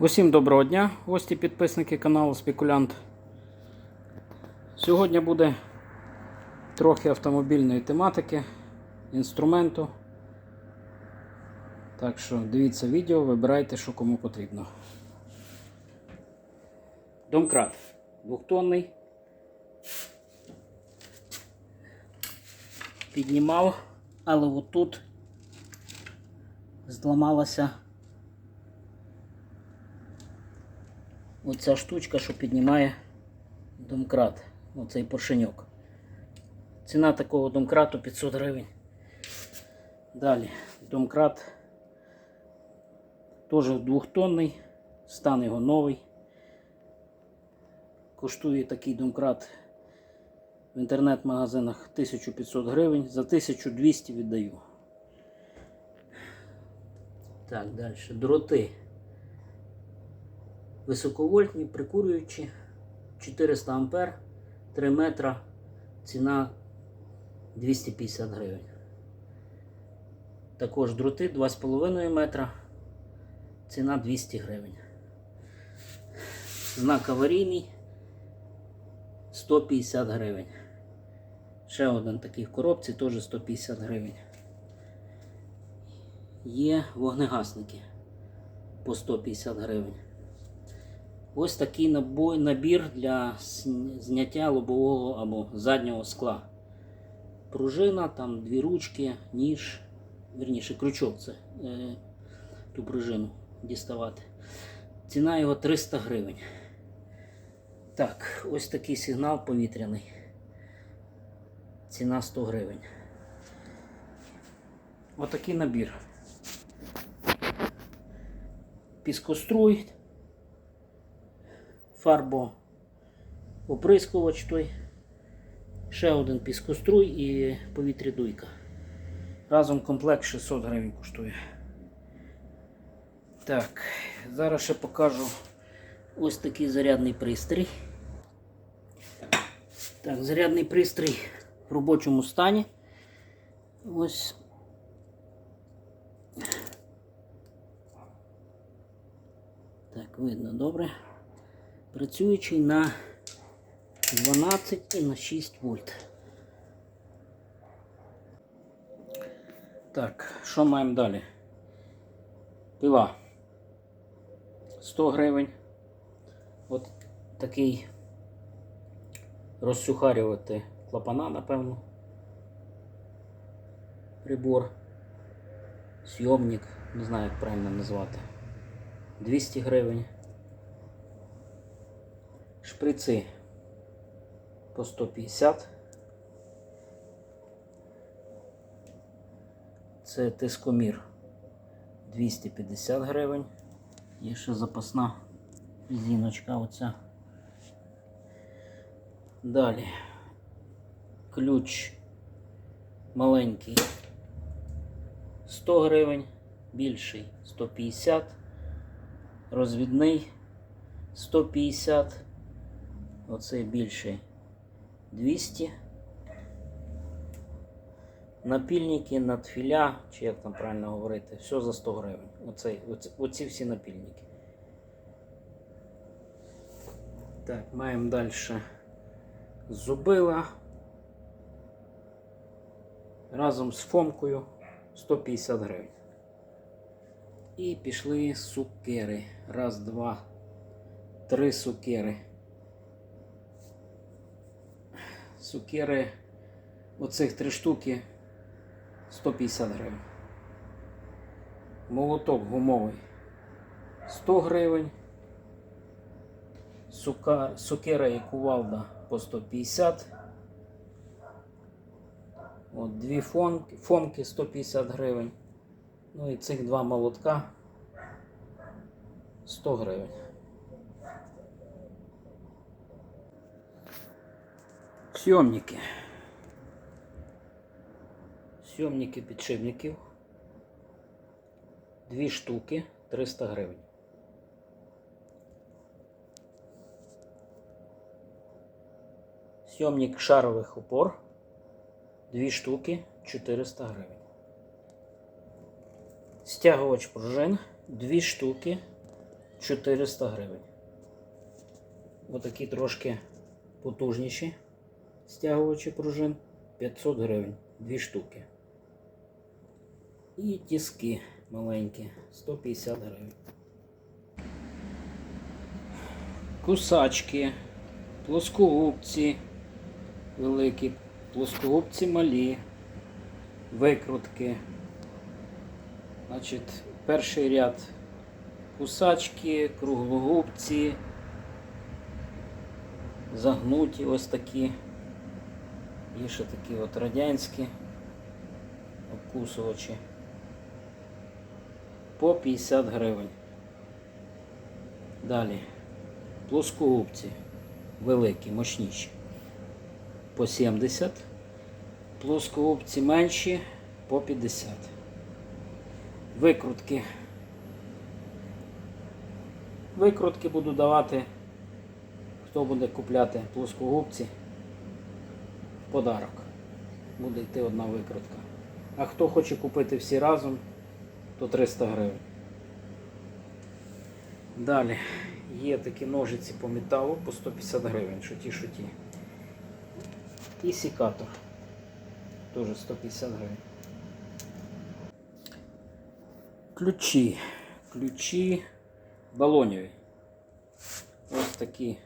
Усім доброго дня, гості підписники каналу Спекулянт. Сьогодні буде трохи автомобільної тематики, інструменту. Так що дивіться відео, вибирайте, що кому потрібно. Домкрат двохтонний. Піднімав, але отут зламалася. Оця штучка, що піднімає домкрат, оцей поршеньок. Ціна такого домкрату 500 гривень. Далі, домкрат теж двохтонний, стан його новий. Коштує такий домкрат в інтернет-магазинах 1500 гривень, за 1200 віддаю. Так, далі. Дроти високовольтні, прикурюючі, 400 ампер, 3 метра, ціна 250 гривень. Також дроти 2,5 метра, ціна 200 гривень. Знак аварійний 150 гривень. Ще один такий в коробці, теж 150 гривень. Є вогнегасники по 150 гривень. Ось такий набір для зняття лобового або заднього скла. Пружина, там дві ручки, ніж, вірніше, крючок це е, ту пружину діставати. Ціна його 300 гривень. Так, ось такий сигнал повітряний. Ціна 100 гривень. Отакий набір. Піскоструй фарбо оприскувач той, ще один піскоструй і повітрядуйка. Разом комплект 600 гривень коштує. Так, зараз ще покажу ось такий зарядний пристрій. Так, зарядний пристрій в робочому стані. Ось. Так, видно добре працюючий на 12 і на 6 вольт. Так, що маємо далі? Пила 100 гривень. От такий розсухарювати клапана, напевно. Прибор. Сйомник, не знаю, як правильно назвати. 200 гривень. Шприци по 150. Це тискомір 250 гривень. Є ще запасна зіночка оця. Далі ключ маленький 100 гривень, більший 150, розвідний 150. Оцей більший 200. Напільники, надфіля, чи як там правильно говорити, все за 100 гривень. Оцей, оці, оці всі напільники. Так, маємо далі зубила. Разом з фомкою 150 гривень. І пішли сукери. Раз, два, три сукери. Сукери оцих три штуки 150 гривень. Молоток гумовий 100 гривень. Сука, сукера і кувалда по 150. От дві фомки, фомки 150 гривень. Ну і цих два молотка 100 гривень. Съемники. Съемники підшипників. Дві штуки 300 гривень. Съемник шарових опор. Дві штуки 400 гривень. Стягувач пружин. Дві штуки 400 гривень. Отакі трошки потужніші стягувачі пружин 500 гривень, дві штуки. І тіски маленькі 150 гривень. Кусачки, плоскогубці великі, плоскогубці малі, викрутки. Значить, перший ряд кусачки, круглогубці, загнуті ось такі. Є ще такі от радянські обкусувачі. По 50 гривень. Далі. Плоскогубці великі, мощніші. По 70. Плоскогубці менші по 50. Викрутки. Викрутки буду давати, хто буде купляти плоскогубці подарок. Буде йти одна викрутка. А хто хоче купити всі разом, то 300 гривень. Далі є такі ножиці по металу по 150 гривень, що ті, що ті. І сікатор. Теж 150 гривень. Ключі. Ключі балоніві. Ось такі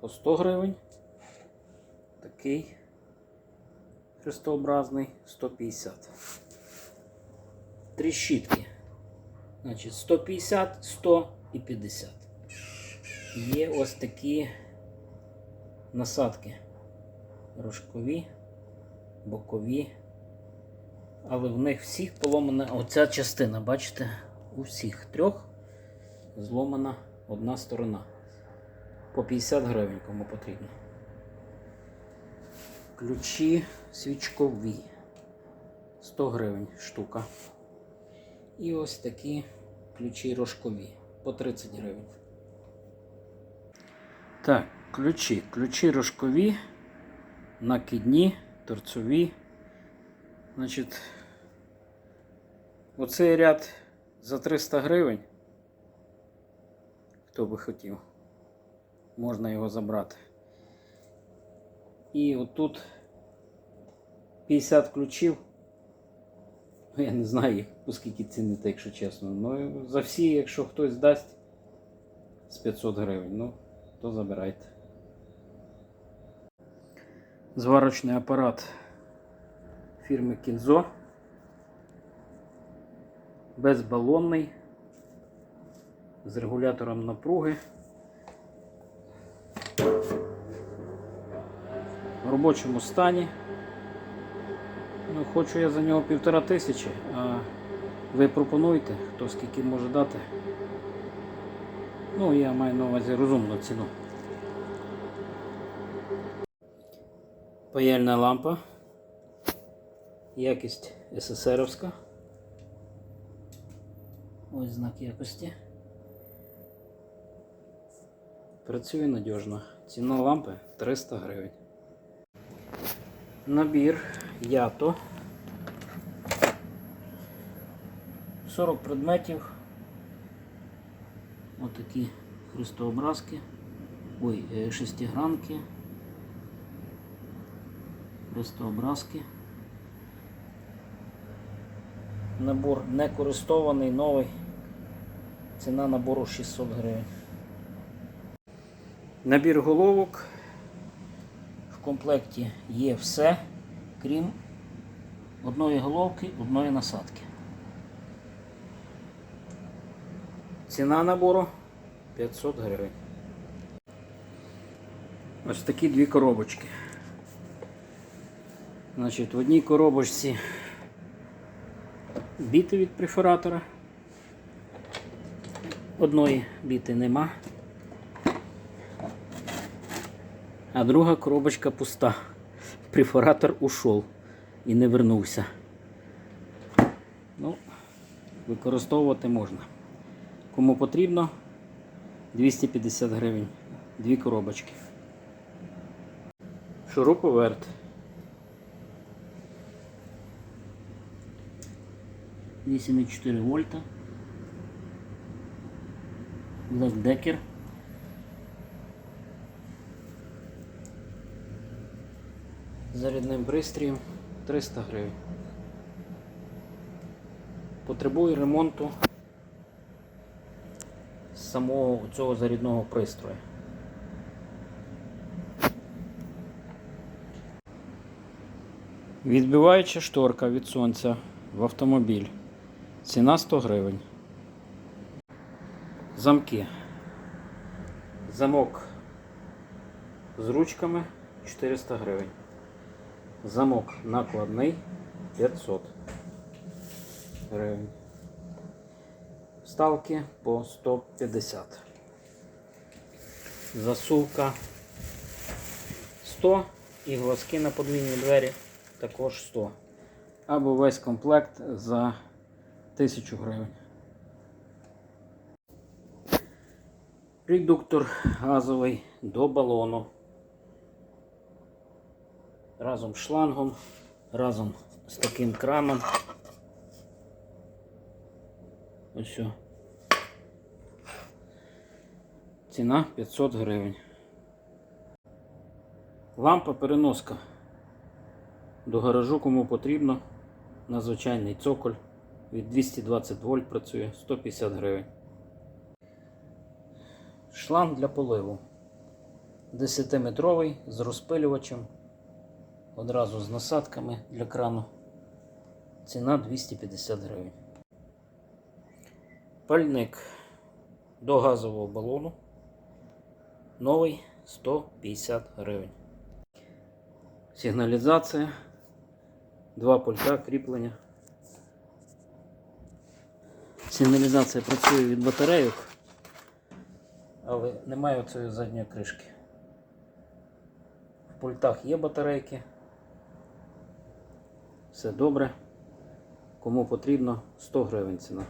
по 100 гривень. Такий хрестообразний 150. Три щітки. Значить 150, 100 і 50. Є ось такі насадки. Рожкові, бокові. Але в них всіх поломана оця частина, бачите? У всіх трьох зломана одна сторона. По 50 гривень, кому потрібно. Ключі свічкові. 100 гривень штука. І ось такі ключі рожкові по 30 гривень. Так, ключі. Ключі рожкові, накидні, торцові. Значить, оцей ряд за 300 гривень. Хто би хотів, можна його забрати. І отут 50 ключів. Ну, Я не знаю, їх, оскільки цінити, якщо чесно. Ну, за всі, якщо хтось дасть з 500 гривень, ну, то забирайте. Зварочний апарат фірми Кінзо. Безбалонний. З регулятором напруги. Робочому стані. Ну, хочу я за нього півтора тисячі, а ви пропонуєте, хто скільки може дати. Ну, я маю на увазі розумну ціну. Паяльна лампа. Якість СССРовська. Ось знак якості. Працює надіжно. Ціна лампи 300 гривень. Набір ято. 40 предметів. Отакі хрестообразки. Ой, е, шестигранки. Хрестообразки. Набор не користований, новий. Ціна набору 600 гривень. Набір головок. Комплекті є все, крім одної головки, одної насадки. Ціна набору 500 гривень. Ось такі дві коробочки. Значить, в одній коробочці біти від префоратора. Одної біти нема. А друга коробочка пуста. Префоратор ушов і не вернувся. Ну, використовувати можна. Кому потрібно 250 гривень. Дві коробочки. Шуруповерт. 8,4 вольта. Black. Зарядним пристроєм 300 гривень. Потребує ремонту самого цього зарядного пристрою. Відбиваюча шторка від сонця в автомобіль. Ціна 100 гривень. Замки. Замок з ручками 400 гривень. Замок накладний 500 гривень. Вставки по 150. Засувка 100 і глазки на подвійні двері також 100. Або весь комплект за 1000 гривень. Редуктор газовий до балону. Разом з шлангом, разом з таким краном. Ось. Ціна 500 гривень. Лампа переноска. До гаражу кому потрібно. На звичайний цоколь. Від 220 вольт працює 150 гривень. Шланг для поливу. 10-метровий з розпилювачем. Одразу з насадками для крану. Ціна 250 гривень. Пальник до газового балону. Новий 150 гривень. Сигналізація. Два пульта кріплення. Сигналізація працює від батарейок, але немає цієї задньої кришки. В пультах є батарейки. Все добре. Кому потрібно 100 гривень ціна.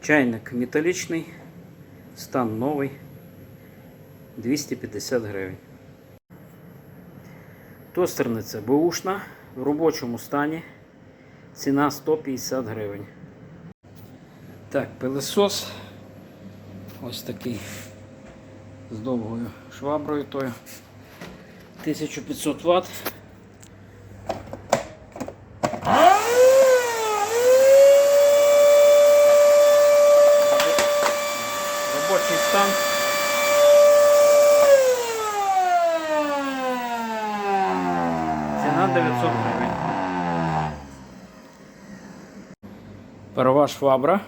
Чайник металічний, стан новий 250 гривень. Тостерниця бушна в робочому стані. Ціна 150 гривень. Так, пилесос. Ось такий з довгою шваброю тою. 1500 Вт. Робочий стан. Ціна 900 гривень. Парова швабра.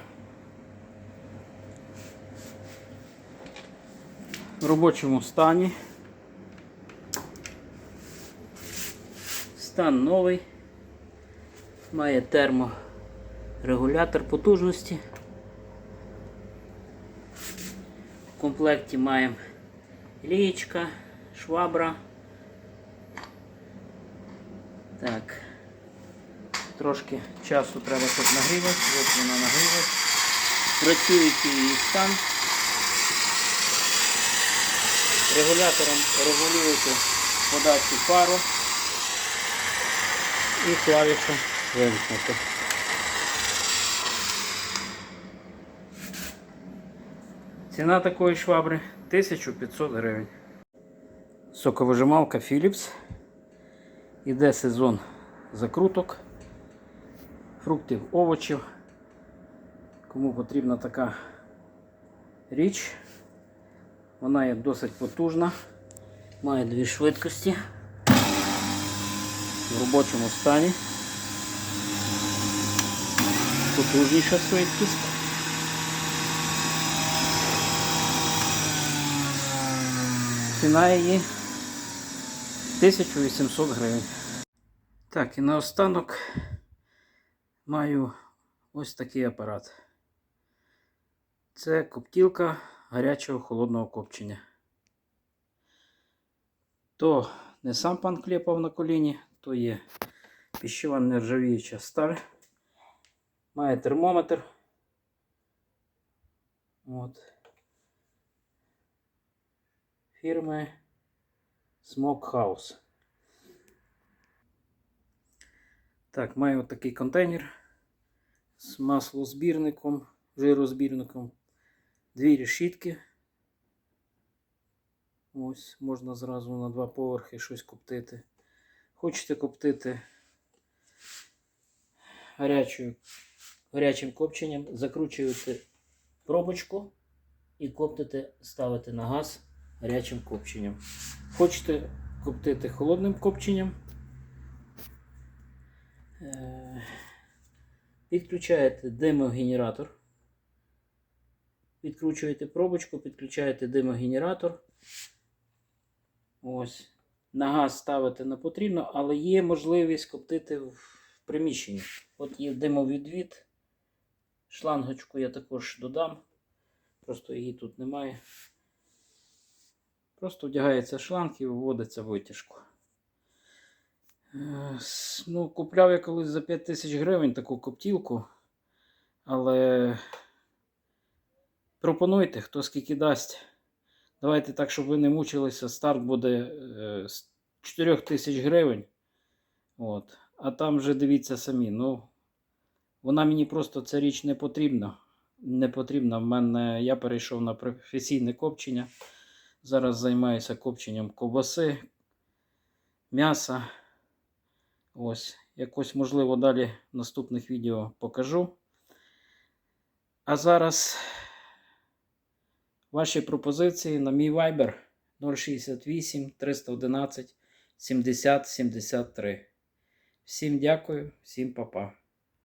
В робочому стані. Стан новий. Має терморегулятор потужності. В комплекті маємо лієчка, швабра. Так. Трошки часу треба тут нагрівати. Ось вона нагріває. Працюють її стан. Регулятором регулюєте подачу пару і клавішу вимкнути. Ціна такої швабри 1500 гривень. Соковижималка Philips. Іде сезон закруток, фруктів, овочів. Кому потрібна така річ, вона є досить потужна, має дві швидкості в робочому стані. Потужніша швидкість. Ціна її 1800 гривень. Так, і наостанок маю ось такий апарат. Це коптілка гарячого холодного копчення. То не сам пан клепав на коліні, то є піщова нержавіюча сталь. Має термометр. От. Фірми Smokehouse. Так, маю такий контейнер з маслозбірником жирозбірником. Дві решітки. Ось, можна зразу на два поверхи щось коптити. Хочете коптити гарячою, гарячим копченням, закручуєте пробочку і коптите, ставите на газ гарячим копченням. Хочете коптити холодним копченням. е, Підключаєте димогенератор. Відкручуєте пробочку, підключаєте димогенератор. Ось. На газ ставити не потрібно, але є можливість коптити в приміщенні. От є димовідвід. Шлангочку я також додам. Просто її тут немає. Просто вдягається шланг і виводиться витяжку. Е, Ну, купляв я колись за 5 тисяч гривень таку коптілку. Але пропонуйте, хто скільки дасть. Давайте так, щоб ви не мучилися. Старт буде е, з 4 тисяч гривень. От. А там вже дивіться самі. Ну, вона мені просто ця річ не потрібна. Не потрібна. В мене я перейшов на професійне копчення. Зараз займаюся копченням ковбаси, м'яса. Ось. Якось, можливо, далі в наступних відео покажу. А зараз ваші пропозиції на мій Viber 068 311 70 73. Всім дякую, всім па-па.